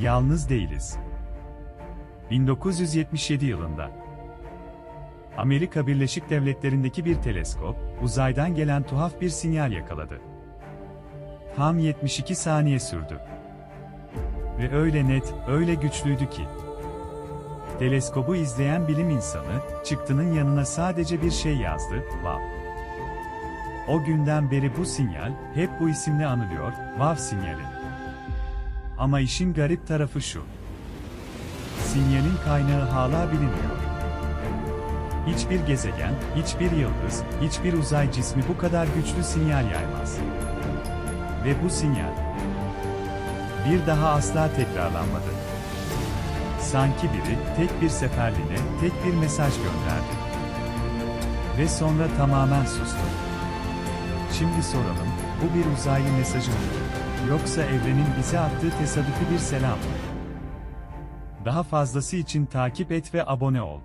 Yalnız değiliz. 1977 yılında Amerika Birleşik Devletleri'ndeki bir teleskop, uzaydan gelen tuhaf bir sinyal yakaladı. Tam 72 saniye sürdü. Ve öyle net, öyle güçlüydü ki. Teleskobu izleyen bilim insanı, çıktının yanına sadece bir şey yazdı, WAV. O günden beri bu sinyal, hep bu isimle anılıyor, WAV sinyali. Ama işin garip tarafı şu. Sinyalin kaynağı hala bilinmiyor. Hiçbir gezegen, hiçbir yıldız, hiçbir uzay cismi bu kadar güçlü sinyal yaymaz. Ve bu sinyal bir daha asla tekrarlanmadı. Sanki biri tek bir seferliğine tek bir mesaj gönderdi. Ve sonra tamamen sustu. Şimdi soralım, bu bir uzaylı mesajı mıdır? Yoksa evrenin bize attığı tesadüfi bir selam? Daha fazlası için takip et ve abone ol.